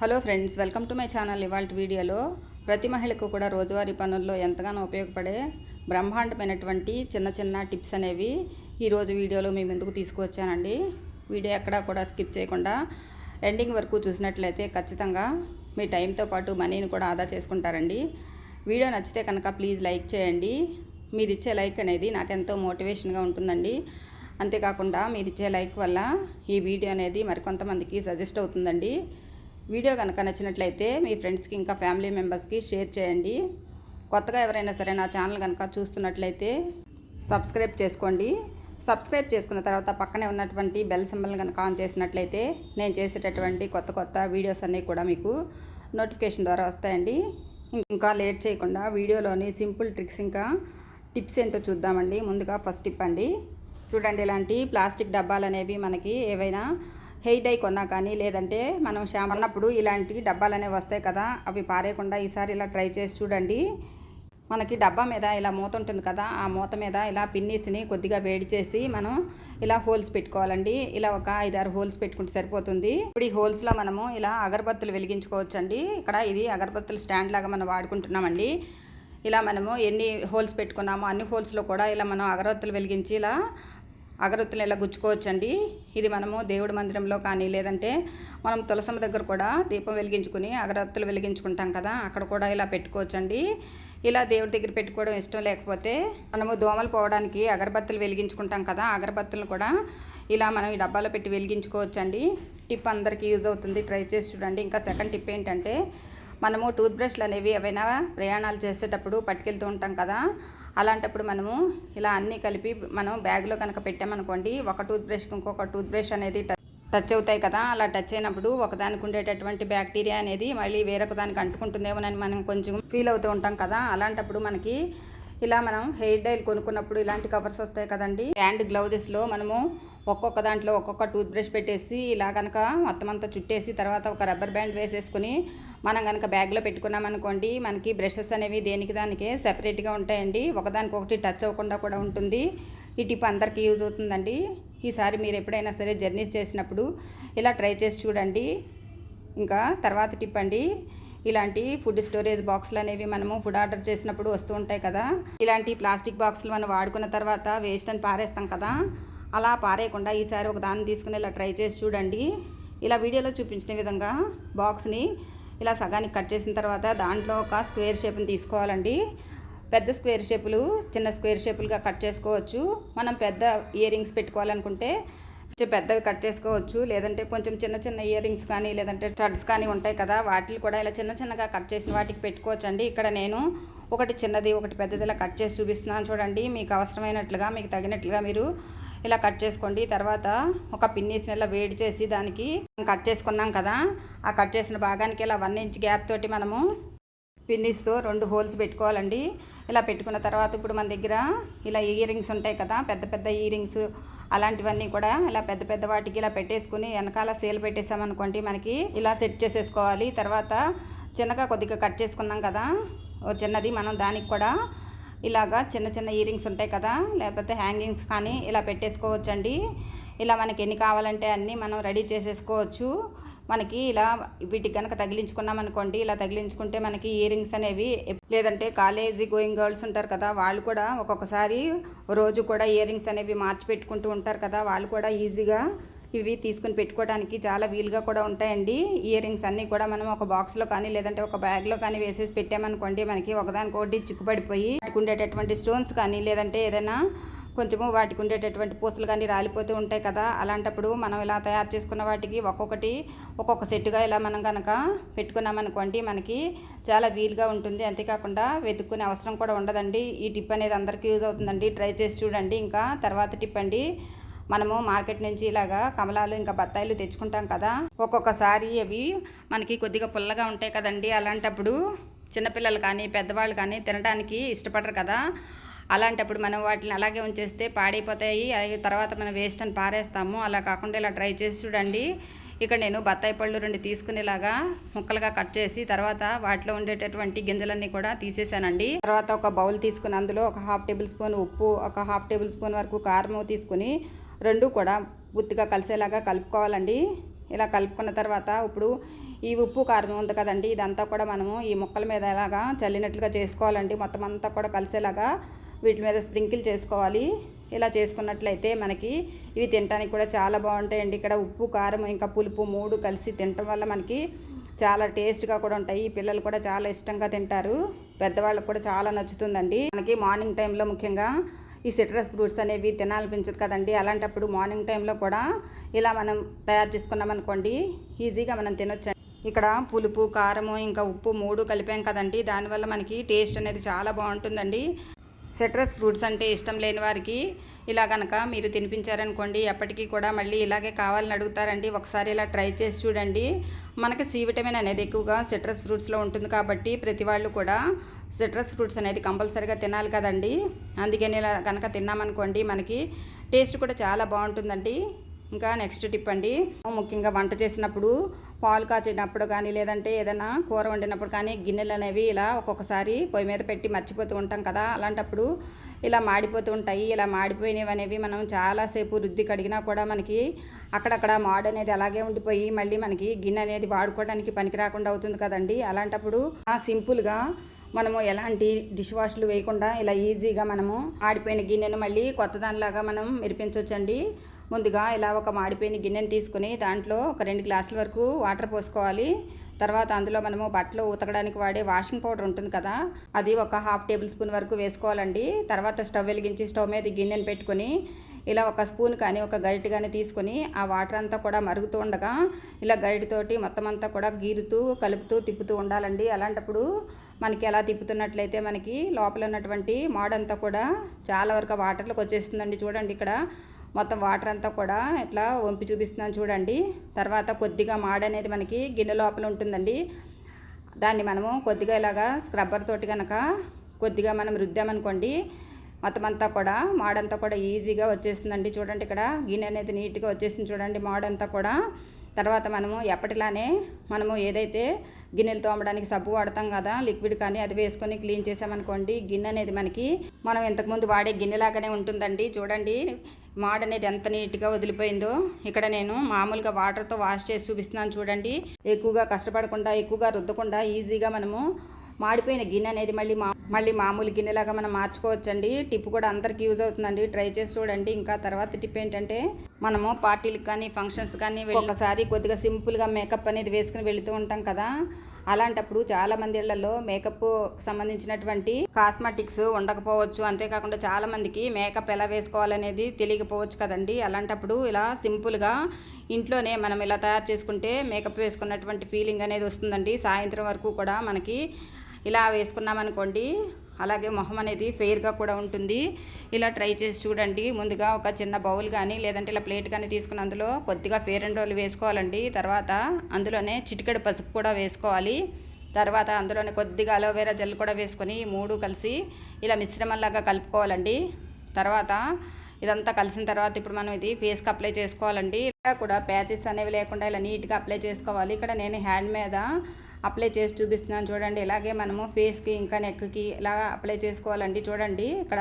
Hello friends welcome to my channel ఇవాళ వీడియోలో. ప్రతి మహిళకు కూడా రోజువారీ పనుల్లో ఎంతగానో ఉపయోగపడే బ్రహ్మాండమైనటువంటి చిన్న చిన్న టిప్స్ అనేవి ఈరోజు వీడియోలో మీ ముందుకు తీసుకువచ్చానండి. వీడియో ఎక్కడా కూడా స్కిప్ చేయకుండా ఎండింగ్ వరకు చూసినట్లయితే ఖచ్చితంగా మీ టైంతో పాటు మనీని కూడా ఆదా చేసుకుంటారండి. వీడియో నచ్చితే కనుక ప్లీజ్ లైక్ చేయండి. మీరు ఇచ్చే లైక్ అనేది నాకు ఎంతో మోటివేషన్గా ఉంటుందండి. అంతేకాకుండా మీరు ఇచ్చే లైక్ వల్ల ఈ వీడియో అనేది మరికొంతమందికి సజెస్ట్ అవుతుందండి. వీడియో కనుక నచ్చినట్లయితే మీ ఫ్రెండ్స్కి ఇంకా ఫ్యామిలీ మెంబర్స్కి షేర్ చేయండి. కొత్తగా ఎవరైనా సరే నా ఛానల్ కనుక చూస్తున్నట్లయితే సబ్స్క్రైబ్ చేసుకోండి. సబ్స్క్రైబ్ చేసుకున్న తర్వాత పక్కనే ఉన్నటువంటి బెల్ సింబల్ కనుక ఆన్ చేసినట్లయితే నేను చేసేటటువంటి కొత్త కొత్త వీడియోస్ అన్నీ కూడా మీకు నోటిఫికేషన్ ద్వారా వస్తాయండి. ఇంకా లేట్ చేయకుండా వీడియోలోని సింపుల్ ట్రిక్స్ ఇంకా టిప్స్ ఏంటో చూద్దామండి. ముందుగా ఫస్ట్ టిప్ అండి. చూడండి ఇలాంటి ప్లాస్టిక్ డబ్బాలు అనేవి మనకి ఏవైనా హెయిర్ డై కొన్నా కానీ లేదంటే మనం షాంపూ అన్నప్పుడు ఇలాంటి డబ్బాలు అనేవి వస్తాయి కదా అవి పారేయకుండా ఈసారి ఇలా ట్రై చేసి చూడండి. మనకి డబ్బా మీద ఇలా మూత ఉంటుంది కదా ఆ మూత మీద ఇలా పిన్నీస్ని కొద్దిగా వేడి చేసి మనం ఇలా హోల్స్ పెట్టుకోవాలండి. ఇలా ఒక ఐదారు హోల్స్ పెట్టుకుంటే సరిపోతుంది. ఇప్పుడు ఈ హోల్స్లో మనము ఇలా అగరబత్తులు వెలిగించుకోవచ్చండి. ఇక్కడ ఇది అగరబత్తులు స్టాండ్ లాగా మనం వాడుకుంటున్నామండి. ఇలా మనము ఎన్ని హోల్స్ పెట్టుకున్నామో అన్ని హోల్స్లో కూడా ఇలా మనం అగరబత్తులు వెలిగించి ఇలా అగరొత్తులు ఇలా గుచ్చుకోవచ్చండి? ఇది మనము దేవుడి మందిరంలో కానీ లేదంటే మనం తులసమ్మ దగ్గర కూడా దీపం వెలిగించుకుని అగరొత్తులు వెలిగించుకుంటాం కదా అక్కడ కూడా ఇలా పెట్టుకోవచ్చండి. ఇలా దేవుడి దగ్గర పెట్టుకోవడం ఇష్టం లేకపోతే మనము దోమలు పోవడానికి అగరబత్తులు వెలిగించుకుంటాం కదా అగరబత్తులు కూడా ఇలా మనం ఈ డబ్బాలో పెట్టి వెలిగించుకోవచ్చండి. టిప్ అందరికీ యూజ్ అవుతుంది ట్రై చేసి చూడండి. ఇంకా సెకండ్ టిప్ ఏంటంటే మనము టూత్ బ్రష్లు అనేవి ఏవైనా ప్రయాణాలు చేసేటప్పుడు పట్టుకెళ్తూ ఉంటాం కదా అలాంటప్పుడు మనము ఇలా అన్నీ కలిపి మనం బ్యాగ్లో కనుక పెట్టామనుకోండి ఒక టూత్ బ్రష్కి ఇంకొక టూత్ బ్రష్ అనేది టచ్ అవుతాయి కదా అలా టచ్ అయినప్పుడు ఒకదానికి ఉండేటటువంటి బ్యాక్టీరియా అనేది మళ్ళీ వేరొక దానికి అంటుకుంటుందేమోనని మనం కొంచెం ఫీల్ అవుతూ ఉంటాం కదా. అలాంటప్పుడు మనకి ఇలా మనం హెయిర్ డైల్ కొనుక్కున్నప్పుడు ఇలాంటి కవర్స్ వస్తాయి కదండి. హ్యాండ్ గ్లౌజెస్లో మనము ఒక్కొక్క దాంట్లో ఒక్కొక్క టూత్ బ్రష్ పెట్టేసి ఇలా కనుక మొత్తం అంతా చుట్టేసి తర్వాత ఒక రబ్బర్ బ్యాండ్ వేసేసుకుని మనం కనుక బ్యాగ్లో పెట్టుకున్నాం అనుకోండి మనకి బ్రషెస్ అనేవి దేనికి దానికే సెపరేట్గా ఉంటాయండి. ఒకదానికొకటి టచ్ అవ్వకుండా కూడా ఉంటుంది. ఈ టిప్ అందరికీ యూజ్ అవుతుందండి. ఈసారి మీరు ఎప్పుడైనా సరే జర్నీస్ చేసినప్పుడు ఇలా ట్రై చేసి చూడండి. ఇంకా తర్వాత టిప్ అండి ఇలాంటి ఫుడ్ స్టోరేజ్ బాక్సులు అనేవి మనము ఫుడ్ ఆర్డర్ చేసినప్పుడు వస్తూ ఉంటాయి కదా. ఇలాంటి ప్లాస్టిక్ బాక్సులు మనం వాడుకున్న తర్వాత వేస్ట్ అని పారేస్తాం కదా. అలా పారేయకుండా ఈసారి ఒక దాన్ని తీసుకుని ఇలా ట్రై చేసి చూడండి. ఇలా వీడియోలో చూపించిన విధంగా బాక్స్ని ఇలా సగానికి కట్ చేసిన తర్వాత దాంట్లో ఒక స్క్వేర్ షేప్ని తీసుకోవాలండి. పెద్ద స్క్వేర్ షేపులు చిన్న స్క్వేర్ షేపులుగా కట్ చేసుకోవచ్చు. మనం పెద్ద ఇయర్ రింగ్స్ పెట్టుకోవాలనుకుంటే కొంచెం పెద్దవి కట్ చేసుకోవచ్చు. లేదంటే కొంచెం చిన్న చిన్న ఇయర్ రింగ్స్ కానీ లేదంటే స్టడ్స్ కానీ ఉంటాయి కదా వాటిని కూడా ఇలా చిన్న చిన్నగా కట్ చేసిన వాటికి పెట్టుకోవచ్చండి. ఇక్కడ నేను ఒకటి చిన్నది ఒకటి పెద్దది ఇలా కట్ చేసి చూపిస్తున్నాను చూడండి. మీకు అవసరమైనట్లుగా మీకు తగినట్లుగా మీరు ఇలా కట్ చేసుకోండి. తర్వాత ఒక పిన్నీస్ని ఇలా వేడి చేసి దానికి కట్ చేసుకున్నాం కదా ఆ కట్ చేసిన భాగానికి ఇలా వన్ ఇంచ్ గ్యాప్ తోటి మనము పిన్నీస్తో రెండు హోల్స్ పెట్టుకోవాలండి. ఇలా పెట్టుకున్న తర్వాత ఇప్పుడు మన దగ్గర ఇలా ఇయర్ రింగ్స్ ఉంటాయి కదా పెద్ద పెద్ద ఇయర్ రింగ్స్ అలాంటివన్నీ కూడా ఇలా పెద్ద పెద్ద వాటికి ఇలా పెట్టేసుకుని వెనకాల సేల్ పెట్టేసామనుకోండి మనకి ఇలా సెట్ చేసేసుకోవాలి. తర్వాత చిన్నగా కొద్దిగా కట్ చేసుకున్నాం కదా ఓ చిన్నది మనం దానికి కూడా ఇలాగా చిన్న చిన్న ఇయరింగ్స్ ఉంటాయి కదా లేకపోతే హ్యాంగింగ్స్ కానీ ఇలా పెట్టేసుకోవచ్చండి. ఇలా మనకి ఎన్ని కావాలంటే అన్నీ మనం రెడీ చేసేసుకోవచ్చు. మనకి ఇలా వీటికి కనుక తగిలించుకున్నాం అనుకోండి ఇలా తగిలించుకుంటే మనకి ఇయరింగ్స్ అనేవి లేదంటే కాలేజీ గోయింగ్ గర్ల్స్ ఉంటారు కదా వాళ్ళు కూడా ఒక్కొక్కసారి రోజు కూడా ఇయర్ రింగ్స్ అనేవి మార్చి పెట్టుకుంటూ ఉంటారు కదా వాళ్ళు కూడా ఈజీగా ఇవి తీసుకుని పెట్టుకోవడానికి చాలా వీలుగా కూడా ఉంటాయండి. ఇయర్ రింగ్స్ అన్నీ కూడా మనం ఒక బాక్స్లో కానీ లేదంటే ఒక బ్యాగ్లో కానీ వేసేసి పెట్టామనుకోండి మనకి ఒకదానికొకటి చిక్కుపడిపోయి వాటికి ఉండేటటువంటి స్టోన్స్ కానీ లేదంటే ఏదైనా కొంచెము వాటికి ఉండేటటువంటి పూసలు కానీ రాలిపోతూ ఉంటాయి కదా. అలాంటప్పుడు మనం ఇలా తయారు చేసుకున్న వాటికి ఒక్కొక్కటి ఒక్కొక్క సెట్టుగా ఇలా మనం కనుక పెట్టుకున్నామనుకోండి మనకి చాలా వీలుగా ఉంటుంది. అంతేకాకుండా వెతుక్కునే అవసరం కూడా ఉండదండి. ఈ టిప్ అనేది అందరికీ యూజ్ అవుతుందండి. ట్రై చేసి చూడండి. ఇంకా తర్వాత టిప్ అండి. మనము మార్కెట్ నుంచి ఇలాగా కమలాలు ఇంకా బత్తాయిలు తెచ్చుకుంటాం కదా. ఒక్కొక్కసారి అవి మనకి కొద్దిగా పుల్లగా ఉంటాయి కదండి. అలాంటప్పుడు చిన్నపిల్లలు కానీ పెద్దవాళ్ళు కానీ తినడానికి ఇష్టపడరు కదా. అలాంటప్పుడు మనం వాటిని అలాగే ఉంచేస్తే పాడైపోతాయి. అవి తర్వాత మనం వేస్ట్ అని పారేస్తాము. అలా కాకుండా ఇలా ట్రై చేసి చూడండి. ఇక్కడ నేను బత్తాయి పళ్ళు రెండు తీసుకునేలాగా ముక్కలుగా కట్ చేసి తర్వాత వాటిలో ఉండేటటువంటి గింజలన్నీ కూడా తీసేసానండి. తర్వాత ఒక బౌల్ తీసుకుని అందులో ఒక హాఫ్ టేబుల్ స్పూన్ ఉప్పు ఒక హాఫ్ టేబుల్ స్పూన్ వరకు కారం తీసుకుని రెండు కూడా పూర్తిగా కలిసేలాగా కలుపుకోవాలండి. ఇలా కలుపుకున్న తర్వాత ఇప్పుడు ఈ ఉప్పు కారం ఉంది కదండి ఇదంతా కూడా మనము ఈ ముక్కల మీద ఎలాగా చల్లినట్లుగా చేసుకోవాలండి. మొత్తం అంతా కూడా కలిసేలాగా వీటి మీద స్ప్రింకిల్ చేసుకోవాలి. ఇలా చేసుకున్నట్లయితే మనకి ఇవి తినడానికి కూడా చాలా బాగుంటాయండి. ఇక్కడ ఉప్పు కారం ఇంకా పులుపు మూడు కలిసి తినటం వల్ల మనకి చాలా టేస్ట్గా కూడా ఉంటాయి. పిల్లలు కూడా చాలా ఇష్టంగా తింటారు. పెద్దవాళ్ళకి కూడా చాలా నచ్చుతుందండి. మనకి మార్నింగ్ టైంలో ముఖ్యంగా ఈ సిట్రస్ ఫ్రూట్స్ అనేవి తినాలనిపించదు కదండి. అలాంటప్పుడు మార్నింగ్ టైంలో కూడా ఇలా మనం తయారు చేసుకున్నామనుకోండి ఈజీగా మనం తినొచ్చు ఇక్కడ పులుపు కారము ఇంకా ఉప్పు మూడు కలిపాం కదండి. దానివల్ల మనకి టేస్ట్ అనేది చాలా బాగుంటుందండి. సిట్రస్ ఫ్రూట్స్ అంటే ఇష్టం లేని వారికి ఇలా కనుక మీరు తినిపించారనుకోండి ఎప్పటికీ కూడా మళ్ళీ ఇలాగే కావాలని అడుగుతారండి. ఒకసారి ఇలా ట్రై చేసి చూడండి. మనకి సి విటమిన్ అనేది ఎక్కువగా సిట్రస్ ఫ్రూట్స్లో ఉంటుంది కాబట్టి ప్రతి వాళ్ళు కూడా సిట్రస్ ఫ్రూట్స్ అనేది కంపల్సరీగా తినాలి కదండి. అందుకని ఇలా కనుక తిన్నామనుకోండి మనకి టేస్ట్ కూడా చాలా బాగుంటుందండి. ఇంకా నెక్స్ట్ టిప్ అండి ముఖ్యంగా వంట చేసినప్పుడు పాలు కాచినప్పుడు కానీ లేదంటే ఏదైనా కూర వండినప్పుడు కానీ గిన్నెలు అనేవి ఇలా ఒక్కొక్కసారి పొయ్యి మీద పెట్టి మర్చిపోతూ ఉంటాం కదా. అలాంటప్పుడు ఇలా మాడిపోతూ ఉంటాయి. ఇలా మాడిపోయినవి అనేవి మనం చాలాసేపు రుద్ది కడిగినా కూడా మనకి అక్కడక్కడ మాడు అనేది అలాగే ఉండిపోయి మళ్ళీ మనకి గిన్నె అనేది వాడుకోవడానికి పనికి రాకుండా అవుతుంది కదండి. అలాంటప్పుడు సింపుల్గా మనము ఎలాంటి డిష్ వాష్లు వేయకుండా ఇలా ఈజీగా మనము ఆడిపోయిన గిన్నెను మళ్ళీ కొత్త దానిలాగా మనం మెరిపించవచ్చండి ముందుగా ఇలా ఒక మాడిపోయిన గిన్నెను తీసుకుని దాంట్లో ఒక రెండు గ్లాసుల వరకు వాటర్ పోసుకోవాలి. తర్వాత అందులో మనము బట్టలు ఉతకడానికి వాడే వాషింగ్ పౌడర్ ఉంటుంది కదా అది ఒక హాఫ్ టేబుల్ స్పూన్ వరకు వేసుకోవాలండి. తర్వాత స్టవ్ వెలిగించి స్టవ్ మీద గిన్నెను పెట్టుకొని ఇలా ఒక స్పూన్ కానీ ఒక గరిటె కానీ తీసుకొని ఆ వాటర్ అంతా కూడా మరుగుతూ ఉండగా ఇలా గరిటెతోటి మొత్తం అంతా కూడా గీరుతూ కలుపుతూ తిప్పుతూ ఉండాలండి. అలాంటప్పుడు మనకి ఎలా తిప్పుతున్నట్లయితే మనకి లోపల ఉన్నటువంటి మాడంతా కూడా చాలా వరకు వాటర్లోకి వచ్చేస్తుందండి. చూడండి ఇక్కడ మొత్తం వాటర్ అంతా కూడా ఇట్లా వంపి చూపిస్తున్నాను చూడండి. తర్వాత కొద్దిగా మాడ అనేది మనకి గిన్నె లోపల ఉంటుందండి. దాన్ని మనము కొద్దిగా ఇలాగా స్క్రబ్బర్ తోటి కనుక కొద్దిగా మనం రుద్దామనుకోండి మొత్తం అంతా కూడా మాడంతా కూడా ఈజీగా వచ్చేస్తుందండి. చూడండి ఇక్కడ గిన్నె అనేది నీట్గా వచ్చేసింది చూడండి మాడంతా కూడా. తర్వాత మనము ఎప్పటిలానే మనము ఏదైతే గిన్నెలు తోమడానికి సబ్బు వాడతాం కదా లిక్విడ్ కానీ అది వేసుకొని క్లీన్ చేసామనుకోండి గిన్నె అనేది మనకి మనం ఇంతకుముందు వాడే గిన్నెలాగానే ఉంటుందండి. చూడండి మాడ్ అనేది ఎంత నీట్గా వదిలిపోయిందో. ఇక్కడ నేను మామూలుగా వాటర్తో వాష్ చేసి చూపిస్తున్నాను చూడండి. ఎక్కువగా కష్టపడకుండా ఎక్కువగా రుద్దకుండా ఈజీగా మనము మాడిపోయిన గిన్నె అనేది మళ్ళీ మా మళ్ళీ మామూలు గిన్నెలాగా మనం మార్చుకోవచ్చండి. టిప్ కూడా అందరికి యూజ్ అవుతుందండి. ట్రై చేసి చూడండి. ఇంకా తర్వాత టిప్ ఏంటంటే మనము పార్టీలకు కానీ ఫంక్షన్స్ కానీ ఒకసారి కొద్దిగా సింపుల్గా మేకప్ అనేది వేసుకుని వెళుతూ ఉంటాం కదా. అలాంటప్పుడు చాలా మంది ఇళ్ళలో మేకప్ సంబంధించినటువంటి కాస్మెటిక్స్ ఉండకపోవచ్చు. అంతేకాకుండా చాలా మందికి మేకప్ ఎలా వేసుకోవాలనేది తెలియకపోవచ్చు కదండి. అలాంటప్పుడు ఇలా సింపుల్గా ఇంట్లోనే మనం ఇలా తయారు చేసుకుంటే మేకప్ వేసుకున్నటువంటి ఫీలింగ్ అనేది వస్తుందండి. సాయంత్రం వరకు కూడా మనకి ఇలా వేసుకున్నామనుకోండి అలాగే మొహం అనేది ఫెయిర్గా కూడా ఉంటుంది. ఇలా ట్రై చేసి చూడండి. ముందుగా ఒక చిన్న బౌల్ కానీ లేదంటే ఇలా ప్లేట్ కానీ తీసుకుని అందులో కొద్దిగా ఫేర్ అండ్ రోల్ వేసుకోవాలండి. తర్వాత అందులోనే చిటికెడు పసుపు కూడా వేసుకోవాలి. తర్వాత అందులోనే కొద్దిగా అలోవేరా జెల్ కూడా వేసుకొని మూడు కలిసి ఇలా మిశ్రమంలాగా కలుపుకోవాలండి. తర్వాత ఇదంతా కలిసిన తర్వాత ఇప్పుడు మనం ఇది ఫేస్కి అప్లై చేసుకోవాలండి. ఇలా కూడా ప్యాచెస్ అనేవి లేకుండా ఇలా నీట్గా అప్లై చేసుకోవాలి. ఇక్కడ నేను హ్యాండ్ మీద అప్లై చేసి చూపిస్తున్నాను చూడండి. ఇలాగే మనము ఫేస్కి ఇంకా నెక్కి ఇలా అప్లై చేసుకోవాలండి. చూడండి ఇక్కడ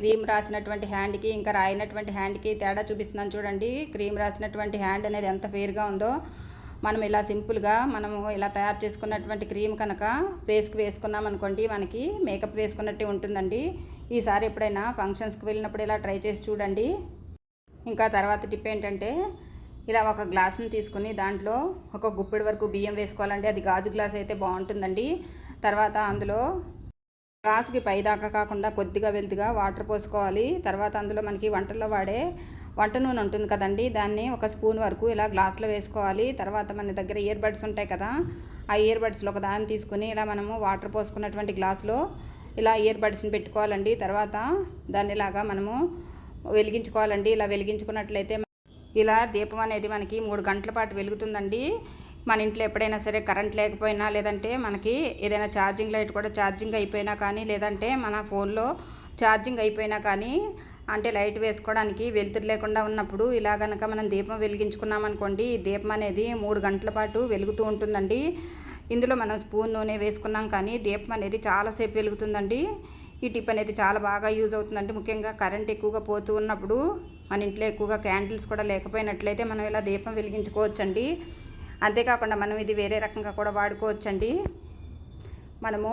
క్రీమ్ రాసినటువంటి హ్యాండ్కి ఇంకా రాయినటువంటి హ్యాండ్కి తేడా చూపిస్తున్నాను చూడండి. క్రీమ్ రాసినటువంటి హ్యాండ్ అనేది ఎంత ఫేర్గా ఉందో మనం ఇలా సింపుల్గా మనము ఇలా తయారు చేసుకున్నటువంటి క్రీమ్ కనుక ఫేస్కి వేసుకున్నాం అనుకోండి మనకి మేకప్ వేసుకున్నట్టే ఉంటుందండి. ఈసారి ఎప్పుడైనా ఫంక్షన్స్కి వెళ్ళినప్పుడు ఇలా ట్రై చేసి చూడండి. ఇంకా తర్వాత టిప్ ఏంటంటే ఇలా ఒక గ్లాసుని తీసుకుని దాంట్లో ఒక గుప్పెడు వరకు బియ్యం వేసుకోవాలండి. అది గాజు గ్లాస్ అయితే బాగుంటుందండి. తర్వాత అందులో గ్లాసుకి పైదాకా కాకుండా కొద్దిగా వెల్తిగా వాటర్ పోసుకోవాలి. తర్వాత అందులో మనకి వంటల్లో వాడే వంట నూనె ఉంటుంది కదండి. దాన్ని ఒక స్పూన్ వరకు ఇలా గ్లాస్లో వేసుకోవాలి. తర్వాత మన దగ్గర ఇయర్ బడ్స్ ఉంటాయి కదా ఆ ఇయర్ బడ్స్లో ఒక దాన్ని తీసుకుని ఇలా మనము వాటర్ పోసుకున్నటువంటి గ్లాసులో ఇలా ఇయర్ బడ్స్ని పెట్టుకోవాలండి. తర్వాత దాన్ని ఇలాగా మనము వెలిగించుకోవాలండి. ఇలా వెలిగించుకున్నట్లయితే ఇలా దీపం అనేది మనకి మూడు గంటల పాటు వెలుగుతుందండి. మన ఇంట్లో ఎప్పుడైనా సరే కరెంట్ లేకపోయినా లేదంటే మనకి ఏదైనా ఛార్జింగ్ లైట్ కూడా ఛార్జింగ్ అయిపోయినా కానీ లేదంటే మన ఫోన్లో ఛార్జింగ్ అయిపోయినా కానీ అంటే లైట్ వేసుకోవడానికి వెలుతురు లేకుండా ఉన్నప్పుడు ఇలా కనుక మనం దీపం వెలిగించుకున్నామనుకోండి ఈ దీపం అనేది మూడు గంటల పాటు వెలుగుతూ ఉంటుందండి. ఇందులో మనం స్పూన్ నూనె వేసుకున్నాం కానీ దీపం అనేది చాలాసేపు వెలుగుతుందండి. ఈ టిప్ అనేది చాలా బాగా యూజ్ అవుతుందండి. ముఖ్యంగా కరెంట్ ఎక్కువగా పోతూ ఉన్నప్పుడు మన ఇంట్లో ఎక్కువగా క్యాండిల్స్ కూడా లేకపోయినట్లయితే మనం ఇలా దీపం వెలిగించుకోవచ్చండి. అంతేకాకుండా మనం ఇది వేరే రకంగా కూడా వాడుకోవచ్చండి. మనము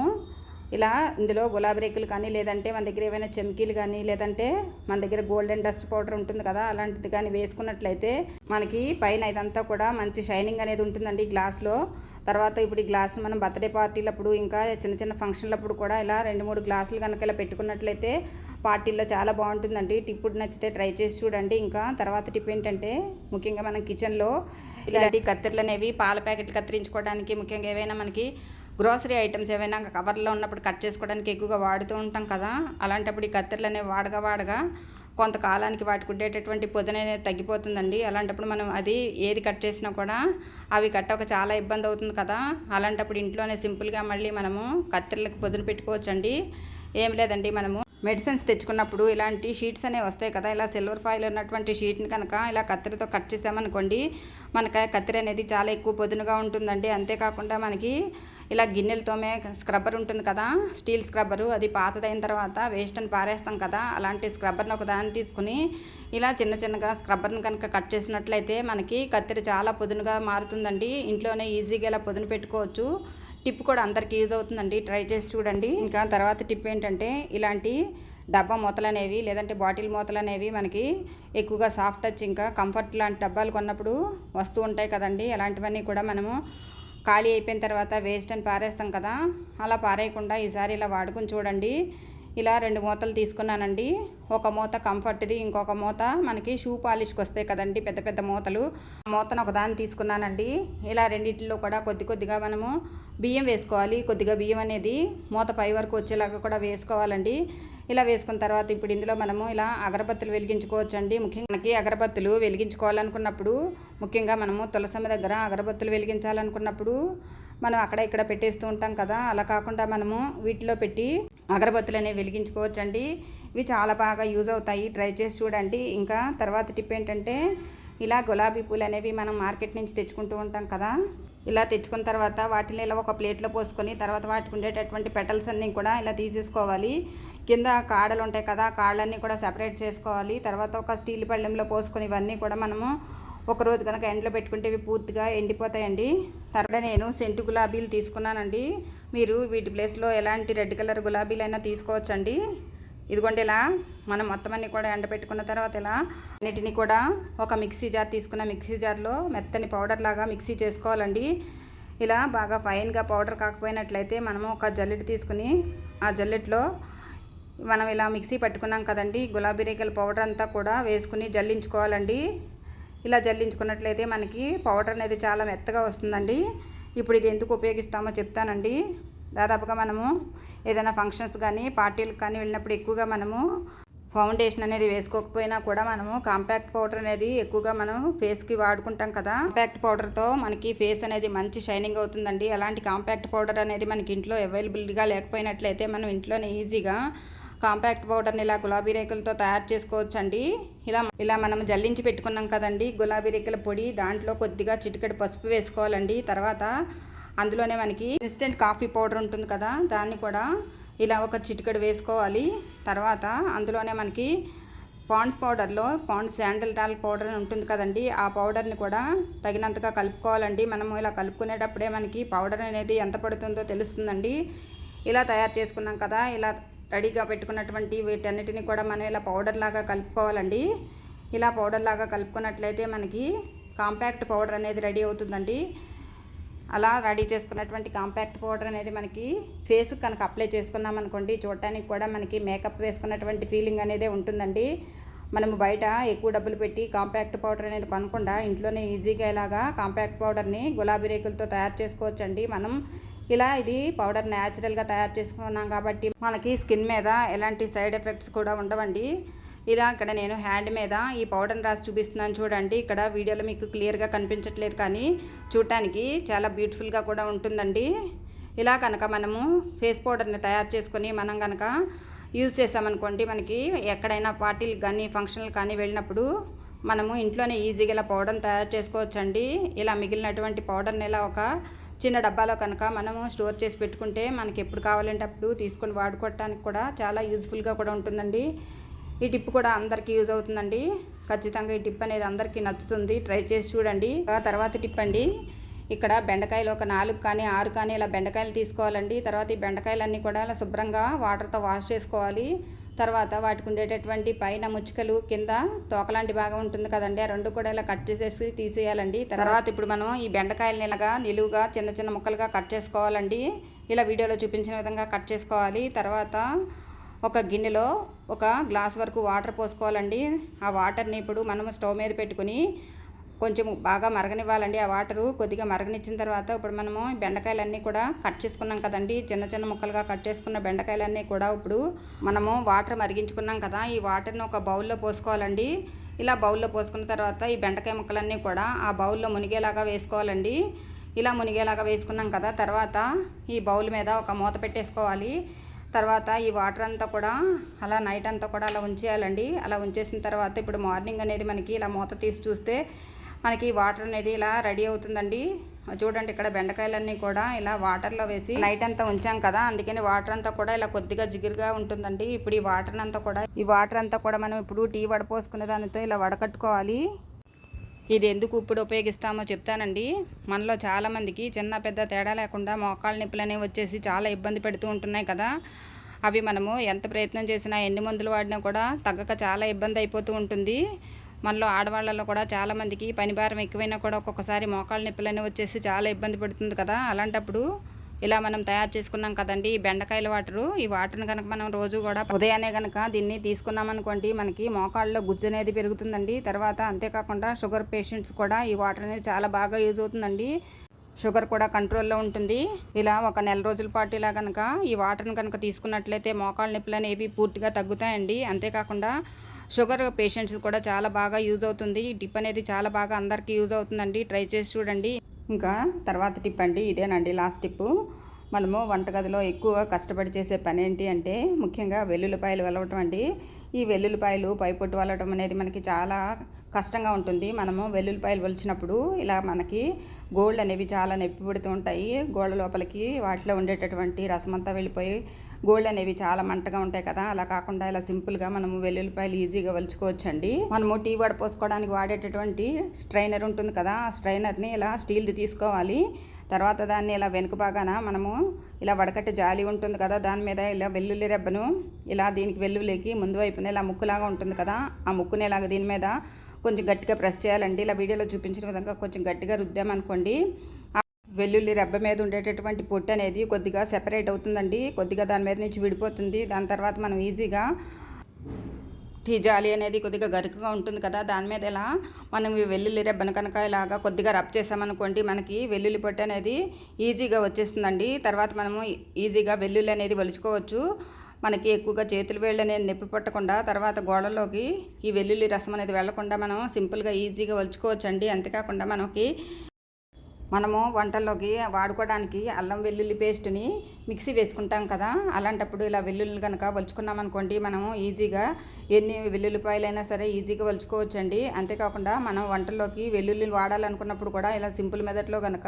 ఇలా ఇందులో గులాబీ రేకులు కానీ లేదంటే మన దగ్గర ఏమైనా చెమ్కీలు కానీ లేదంటే మన దగ్గర గోల్డెన్ డస్ట్ పౌడర్ ఉంటుంది కదా అలాంటిది కానీ వేసుకున్నట్లయితే మనకి పైన ఇదంతా కూడా మంచి షైనింగ్ అనేది ఉంటుందండి ఈ గ్లాస్లో. తర్వాత ఇప్పుడు ఈ గ్లాస్ మనం బర్త్డే పార్టీలప్పుడు ఇంకా చిన్న చిన్న ఫంక్షన్లప్పుడు కూడా ఇలా రెండు మూడు గ్లాసులు కనుక ఇలా పెట్టుకున్నట్లయితే పార్టీల్లో చాలా బాగుంటుందండి. టిప్ నచ్చితే ట్రై చేసి చూడండి. ఇంకా తర్వాత టిప్ ఏంటంటే ముఖ్యంగా మనం కిచెన్లో ఇలాంటి కత్తెరలు అనేవి పాల ప్యాకెట్లు కత్తిరించుకోవడానికి ముఖ్యంగా ఏవైనా మనకి గ్రోసరీ ఐటమ్స్ ఏవైనా కవర్లో ఉన్నప్పుడు కట్ చేసుకోవడానికి ఎక్కువగా వాడుతూ ఉంటాం కదా. అలాంటప్పుడు ఈ కత్తెరలు అనేవి వాడగా వాడగా కొంతకాలానికి వాటికి ఉండేటటువంటి పొదనే అనేది తగ్గిపోతుందండి. అలాంటప్పుడు మనం అది ఏది కట్ చేసినా కూడా అవి కట్టక చాలా ఇబ్బంది అవుతుంది కదా. అలాంటప్పుడు ఇంట్లోనే సింపుల్గా మళ్ళీ మనము కత్తెరలకు పొదును పెట్టుకోవచ్చండి. ఏం లేదండి మనము మెడిసిన్స్ తెచ్చుకున్నప్పుడు ఇలాంటి షీట్స్ అనేవి వస్తాయి కదా ఇలా సిల్వర్ ఫాయిల్ ఉన్నటువంటి షీట్ని కనుక ఇలా కత్తెరతో కట్ చేసామనుకోండి మనకి కత్తెర అనేది చాలా ఎక్కువ పొదునుగా ఉంటుందండి. అంతేకాకుండా మనకి ఇలా గిన్నెలతోమే స్క్రబ్బర్ ఉంటుంది కదా స్టీల్ స్క్రబ్బరు అది పాతదైన తర్వాత వేస్ట్ అని పారేస్తాం కదా అలాంటి స్క్రబ్బర్ని ఒక దాన్ని తీసుకుని ఇలా చిన్న చిన్నగా స్క్రబ్బర్ని కనుక కట్ చేసినట్లయితే మనకి కత్తెర చాలా పొదునుగా మారుతుందండి. ఇంట్లోనే ఈజీగా ఇలా పొదును పెట్టుకోవచ్చు. టిప్ కూడా అందరికీ యూజ్ అవుతుందండి. ట్రై చేసి చూడండి. ఇంకా తర్వాత టిప్ ఏంటంటే ఇలాంటి డబ్బా మూతలు అనేవి లేదంటే బాటిల్ మూతలు అనేవి మనకి ఎక్కువగా సాఫ్ట్ టచ్ ఇంకా కంఫర్ట్ లాంటి డబ్బాలు కొన్నప్పుడు వస్తూ ఉంటాయి కదండి. అలాంటివన్నీ కూడా మనము ఖాళీ అయిపోయిన తర్వాత వేస్ట్ అని పారేస్తాం కదా. అలా పారేయకుండా ఈసారి ఇలా వాడుకుని చూడండి. ఇలా రెండు మూతలు తీసుకున్నానండి. ఒక మూత కంఫర్ట్ది ఇంకొక మూత మనకి షూ పాలిష్కి వస్తాయి కదండి పెద్ద పెద్ద మూతలు. మూతను ఒకదాన్ని తీసుకున్నానండి. ఇలా రెండింటిలో కూడా కొద్ది కొద్దిగా మనము బియ్యం వేసుకోవాలి. కొద్దిగా బియ్యం అనేది మూత పై వరకు వచ్చేలాగా కూడా వేసుకోవాలండి. ఇలా వేసుకున్న తర్వాత ఇప్పుడు ఇందులో మనము ఇలా అగరబత్తులు వెలిగించుకోవచ్చండి. ముఖ్యంగా మనకి అగరబత్తులు వెలిగించుకోవాలనుకున్నప్పుడు ముఖ్యంగా మనము తులసమ్మ దగ్గర అగరబత్తులు వెలిగించాలనుకున్నప్పుడు మనం అక్కడ ఇక్కడ పెట్టేస్తూ ఉంటాం కదా. అలా కాకుండా మనము వీటిలో పెట్టి అగరబత్తులు అనేవి వెలిగించుకోవచ్చండి. ఇవి చాలా బాగా యూజ్ అవుతాయి. ట్రై చేసి చూడండి. ఇంకా తర్వాత టిప్ ఏంటంటే ఇలా గులాబీ పూలు అనేవి మనం మార్కెట్ నుంచి తెచ్చుకుంటూ ఉంటాం కదా. ఇలా తెచ్చుకున్న తర్వాత వాటిని ఇలా ఒక ప్లేట్లో పోసుకొని తర్వాత వాటికి ఉండేటటువంటి పెటల్స్ అన్నీ కూడా ఇలా తీసేసుకోవాలి. కింద కాడలు ఉంటాయి కదా కాళ్ళన్నీ కూడా సెపరేట్ చేసుకోవాలి. తర్వాత ఒక స్టీల్ పళ్ళెంలో పోసుకొని ఇవన్నీ కూడా మనము ఒక రోజు కనుక ఎండలో పెట్టుకుంటే ఇవి పూర్తిగా ఎండిపోతాయండి. తర్వాత నేను సెంటు గులాబీలు తీసుకున్నానండి. మీరు వీటి ప్లేస్లో ఎలాంటి రెడ్ కలర్ గులాబీలైనా తీసుకోవచ్చండి. ఇదిగోండి ఇలా మనం మొత్తం అన్ని కూడా ఎండబెట్టుకున్న తర్వాత ఇలా అన్నిటిని కూడా ఒక మిక్సీ జార్ తీసుకున్న మిక్సీ జార్లో మెత్తని పౌడర్ లాగా మిక్సీ చేసుకోవాలండి. ఇలా బాగా ఫైన్గా పౌడర్ కాకపోయినట్లయితే మనము ఒక జల్లెట్ తీసుకుని ఆ జల్లెట్లో మనం ఇలా మిక్సీ పట్టుకున్నాం కదండి గులాబీ రేకల పౌడర్ అంతా కూడా వేసుకుని జల్లించుకోవాలండి. ఇలా జల్లించుకున్నట్లయితే మనకి పౌడర్ అనేది చాలా మెత్తగా వస్తుందండి. ఇప్పుడు ఇది ఎందుకు ఉపయోగిస్తామో చెప్తానండి. దాదాపుగా మనము ఏదైనా ఫంక్షన్స్ కానీ పార్టీలకు కానీ వెళ్ళినప్పుడు ఎక్కువగా మనము ఫౌండేషన్ అనేది వేసుకోకపోయినా కూడా మనము కాంపాక్ట్ పౌడర్ అనేది ఎక్కువగా మనం ఫేస్కి వాడుకుంటాం కదా. కాంపాక్ట్ పౌడర్తో మనకి ఫేస్ అనేది మంచి షైనింగ్ అవుతుందండి. అలాంటి కాంపాక్ట్ పౌడర్ అనేది మనకి ఇంట్లో అవైలబుల్గా లేకపోయినట్లయితే మనం ఇంట్లోనే ఈజీగా కాంపాక్ట్ పౌడర్ని ఇలా గులాబీ రేకులతో తయారు చేసుకోవచ్చండి. ఇలా ఇలా మనం జల్లించి పెట్టుకున్నాం కదండి గులాబీ రేకుల పొడి. దాంట్లో కొద్దిగా చిటికెడు పసుపు వేసుకోవాలండి. తర్వాత అందులోనే మనకి ఇన్స్టెంట్ కాఫీ పౌడర్ ఉంటుంది కదా దాన్ని కూడా ఇలా ఒక చిటికెడు వేసుకోవాలి. తర్వాత అందులోనే మనకి పాండ్స్ పౌడర్లో పాండ్స్ శాండల్ డాల్ పౌడర్ అని ఉంటుంది కదండి ఆ పౌడర్ని కూడా తగినంతగా కలుపుకోవాలండి. మనము ఇలా కలుపుకునేటప్పుడే మనకి పౌడర్ అనేది ఎంత పడుతుందో తెలుస్తుందండి. ఇలా తయారు చేసుకున్నాం కదా ఇలా రెడీగా పెట్టుకున్నటువంటి వీటన్నిటిని కూడా మనం ఇలా పౌడర్ లాగా కలుపుకోవాలండి. ఇలా పౌడర్ లాగా కలుపుకున్నట్లయితే మనకి కాంపాక్ట్ పౌడర్ అనేది రెడీ అవుతుందండి. అలా రెడీ చేసుకున్నటువంటి కాంపాక్ట్ పౌడర్ అనేది మనకి ఫేస్ కనుక అప్లై చేసుకున్నాం అనుకోండి చూడటానికి కూడా మనకి మేకప్ వేసుకున్నటువంటి ఫీలింగ్ అనేది ఉంటుందండి. మనము బయట ఎక్కువ డబ్బులు పెట్టి కాంపాక్ట్ పౌడర్ అనేది కొనకుండా ఇంట్లోనే ఈజీగా ఇలాగా కాంపాక్ట్ పౌడర్ని గులాబీ రేకులతో తయారు చేసుకోవచ్చండి. మనం ఇలా ఇది పౌడర్ న్యాచురల్గా తయారు చేసుకున్నాం కాబట్టి మనకి స్కిన్ మీద ఎలాంటి సైడ్ ఎఫెక్ట్స్ కూడా ఉండవండి. ఇలా ఇక్కడ నేను హ్యాండ్ మీద ఈ పౌడర్ని రాసి చూపిస్తున్నాను చూడండి. ఇక్కడ వీడియోలో మీకు క్లియర్గా కనిపించట్లేదు కానీ చూడటానికి చాలా బ్యూటిఫుల్గా కూడా ఉంటుందండి. ఇలా కనుక మనము ఫేస్ పౌడర్ని తయారు చేసుకొని మనం కనుక యూజ్ చేసామనుకోండి మనకి ఎక్కడైనా పార్టీలకు కానీ ఫంక్షన్లు కానీ వెళ్ళినప్పుడు మనము ఇంట్లోనే ఈజీగా ఇలా పౌడర్ని తయారు చేసుకోవచ్చండి. ఇలా మిగిలినటువంటి పౌడర్ని ఇలా ఒక చిన్న డబ్బాలో కనుక మనము స్టోర్ చేసి పెట్టుకుంటే మనకి ఎప్పుడు కావాలంటే అప్పుడు తీసుకొని వాడుకోవటానికి కూడా చాలా యూజ్ఫుల్గా కూడా ఉంటుందండి. ఈ టిప్ కూడా అందరికీ యూజ్ అవుతుందండి. ఖచ్చితంగా ఈ టిప్ అనేది అందరికీ నచ్చుతుంది. ట్రై చేసి చూడండి. తర్వాత టిప్ అండి. ఇక్కడ బెండకాయలు ఒక నాలుగు కానీ ఆరు కానీ ఇలా బెండకాయలు తీసుకోవాలండి. తర్వాత ఈ బెండకాయలన్నీ కూడా ఇలా శుభ్రంగా వాటర్తో వాష్ చేసుకోవాలి. తర్వాత వాటికి ఉండేటటువంటి పైన ముచ్చుకలు కింద తోకలాంటి భాగం ఉంటుంది కదండి ఆ రెండు కూడా ఇలా కట్ చేసేసి తీసేయాలండి. తర్వాత ఇప్పుడు మనం ఈ బెండకాయలని ఇలాగా నిలువుగా చిన్న చిన్న ముక్కలుగా కట్ చేసుకోవాలండి. ఇలా వీడియోలో చూపించిన విధంగా కట్ చేసుకోవాలి. తర్వాత ఒక గిన్నెలో ఒక గ్లాస్ వరకు వాటర్ పోసుకోవాలండి. ఆ వాటర్ని ఇప్పుడు మనం స్టవ్ మీద పెట్టుకుని కొంచెం బాగా మరగనివ్వాలండి. ఆ వాటరు కొద్దిగా మరగనిచ్చిన తర్వాత ఇప్పుడు మనము బెండకాయలన్నీ కూడా కట్ చేసుకున్నాం కదండి. చిన్న చిన్న ముక్కలుగా కట్ చేసుకున్న బెండకాయలన్నీ కూడా ఇప్పుడు మనము వాటర్ మరిగించుకున్నాం కదా. ఈ వాటర్ని ఒక బౌల్లో పోసుకోవాలండి. ఇలా బౌల్లో పోసుకున్న తర్వాత ఈ బెండకాయ ముక్కలన్నీ కూడా ఆ బౌల్లో మునిగేలాగా వేసుకోవాలండి. ఇలా మునిగేలాగా వేసుకున్నాం కదా. తర్వాత ఈ బౌల్ మీద ఒక మూత పెట్టేసుకోవాలి. తర్వాత ఈ వాటర్ అంతా కూడా అలా నైట్ అంతా కూడా అలా ఉంచేయాలండి. అలా ఉంచేసిన తర్వాత ఇప్పుడు మార్నింగ్ అనేది మనకి ఇలా మూత తీసి చూస్తే మనకి వాటర్ అనేది ఇలా రెడీ అవుతుందండి. చూడండి ఇక్కడ బెండకాయలన్నీ కూడా ఇలా వాటర్లో వేసి నైట్ అంతా ఉంచాం కదా అందుకని వాటర్ అంతా కూడా ఇలా కొద్దిగా జిగురుగా ఉంటుందండి. ఇప్పుడు ఈ వాటర్ అంతా కూడా ఈ వాటర్ అంతా కూడా మనం ఇప్పుడు టీ వడపోసుకునే దానితో ఇలా వడకట్టుకోవాలి. ఇది ఎందుకు ఇప్పుడు ఉపయోగిస్తామో చెప్తానండి. మనలో చాలామందికి చిన్న పెద్ద తేడా లేకుండా మోకాళ్ళ నొప్పులు అనేవి వచ్చేసి చాలా ఇబ్బంది పెడుతూ ఉంటున్నాయి కదా. అవి మనము ఎంత ప్రయత్నం చేసినా ఎన్ని మందులు వాడినా కూడా తగ్గక చాలా ఇబ్బంది అయిపోతూ ఉంటుంది. మనలో ఆడవాళ్ళలో కూడా చాలామందికి పని భారం ఎక్కువైనా కూడా ఒక్కొక్కసారి మోకాళ్ళ నొప్పులు అనేవి వచ్చేసి చాలా ఇబ్బంది పడుతుంది కదా. అలాంటప్పుడు ఇలా మనం తయారు చేసుకున్నాం కదండి ఈ బెండకాయల వాటరు. ఈ వాటర్ని కనుక మనం రోజు కూడా ఉదయాన్నే కనుక దీన్ని తీసుకున్నామనుకోండి మనకి మోకాళ్ళలో గుజ్జు అనేది పెరుగుతుందండి. తర్వాత అంతేకాకుండా షుగర్ పేషెంట్స్ కూడా ఈ వాటర్ అనేది చాలా బాగా యూజ్ అవుతుందండి. షుగర్ కూడా కంట్రోల్లో ఉంటుంది. ఇలా ఒక నెల రోజుల పాటు ఇలా కనుక ఈ వాటర్ని కనుక తీసుకున్నట్లయితే మోకాళ్ళ నొప్పులు అనేవి పూర్తిగా తగ్గుతాయండి. అంతేకాకుండా షుగర్ పేషెంట్స్ కూడా చాలా బాగా యూజ్ అవుతుంది. ఈ టిప్ అనేది చాలా బాగా అందరికీ యూజ్ అవుతుందండి. ట్రై చేసి చూడండి. ఇంకా తర్వాత టిప్ అండి ఇదేనండి లాస్ట్ టిప్పు మనము వంటగదిలో ఎక్కువగా కష్టపడి చేసే పని ఏంటి అంటే ముఖ్యంగా వెల్లుల్లిపాయలు వెలవటం అండి. ఈ వెల్లుల్లిపాయలు పైపొట్టు వెళ్ళటం అనేది మనకి చాలా కష్టంగా ఉంటుంది. మనము వెల్లుల్లిపాయలు వలిచినప్పుడు ఇలా మనకి గోళ్ళు అనేవి చాలా నొప్పి పెడుతూ ఉంటాయి. గోళ్ళ లోపలికి వాటిలో ఉండేటటువంటి రసమంతా వెళ్ళిపోయి గోల్డ్ అనేవి చాలా మంటగా ఉంటాయి కదా. అలా కాకుండా ఇలా సింపుల్గా మనము వెల్లుల్లిపాయలు ఈజీగా వలుచుకోవచ్చండి. మనము టీ వడపోసుకోవడానికి వాడేటటువంటి స్ట్రైనర్ ఉంటుంది కదా. ఆ స్ట్రైనర్ని ఇలా స్టీల్ది తీసుకోవాలి. తర్వాత దాన్ని ఇలా వెనుక బాగాన మనము ఇలా వడకట్టే జాలి ఉంటుంది కదా. దాని మీద ఇలా వెల్లుల్లి రెబ్బను ఇలా దీనికి వెల్లుల్లికి ముందు వైపున ఇలా ముక్కులాగా ఉంటుంది కదా. ఆ ముక్కుని ఇలాగ దీని మీద కొంచెం గట్టిగా ప్రెస్ చేయాలండి. ఇలా వీడియోలో చూపించిన విధంగా కొంచెం గట్టిగా రుద్దామనుకోండి వెల్లుల్లి రెబ్బ మీద ఉండేటటువంటి పొట్టు అనేది కొద్దిగా సెపరేట్ అవుతుందండి. కొద్దిగా దాని మీద నుంచి విడిపోతుంది. దాని తర్వాత మనం ఈజీగా టీ జాలి అనేది కొద్దిగా గరుకుగా ఉంటుంది కదా. దాని మీద ఇలా మనం ఈ వెల్లుల్లి రెబ్బను కనుక ఇలాగా కొద్దిగా రబ్ చేసామనుకోండి మనకి వెల్లుల్లి పొట్టు అనేది ఈజీగా వచ్చేస్తుందండి. తర్వాత మనము ఈజీగా వెల్లుల్లి అనేది వలుచుకోవచ్చు. మనకి ఎక్కువగా చేతులు వేళ్ళు అనేది నొప్పి పట్టకుండా తర్వాత గోడలోకి ఈ వెల్లుల్లి రసం అనేది వెళ్ళకుండా మనం సింపుల్గా ఈజీగా వలుచుకోవచ్చు అండి అంతేకాకుండా మనకి మనము వంటల్లోకి వాడుకోవడానికి అల్లం వెల్లుల్లి పేస్ట్ని మిక్సీ వేసుకుంటాం కదా అలాంటప్పుడు ఇలా వెల్లుల్లి కనుక వలుచుకున్నాం అనుకోండి మనము ఈజీగా ఎన్ని వెల్లుల్లిపాయలైనా సరే ఈజీగా వలుచుకోవచ్చండి. అంతేకాకుండా మనం వంటల్లోకి వెల్లుల్లిని వాడాలనుకున్నప్పుడు కూడా ఇలా సింపుల్ మెథడ్లో కనుక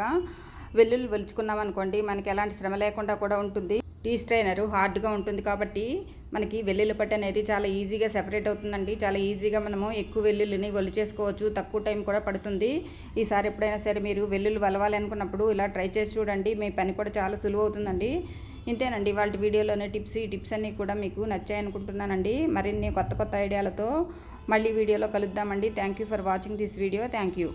వెల్లుల్లి వలుచుకున్నాం అనుకోండి మనకి ఎలాంటి శ్రమ లేకుండా కూడా ఉంటుంది. టీ స్ట్రైనరు హార్డ్గా ఉంటుంది కాబట్టి మనకి వెల్లుల్లి పట్టు అనేది చాలా ఈజీగా సెపరేట్ అవుతుందండి. చాలా ఈజీగా మనము ఎక్కువ వెల్లుల్లిని వలు చేసుకోవచ్చు తక్కువ టైం కూడా పడుతుంది. ఈసారి ఎప్పుడైనా సరే మీరు వెల్లుల్లి వలవాలి అనుకున్నప్పుడు ఇలా ట్రై చేసి చూడండి మీ పని కూడా చాలా సులువు అవుతుందండి. ఇంతేనండి వాళ్ళ వీడియోలోనే టిప్స్ ఈ టిప్స్ అన్నీ కూడా మీకు నచ్చాయి అనుకుంటున్నానండి. మరిన్ని కొత్త కొత్త ఐడియాలతో మళ్ళీ వీడియోలో కలుద్దామండి. Thank you for watching this video. Thank you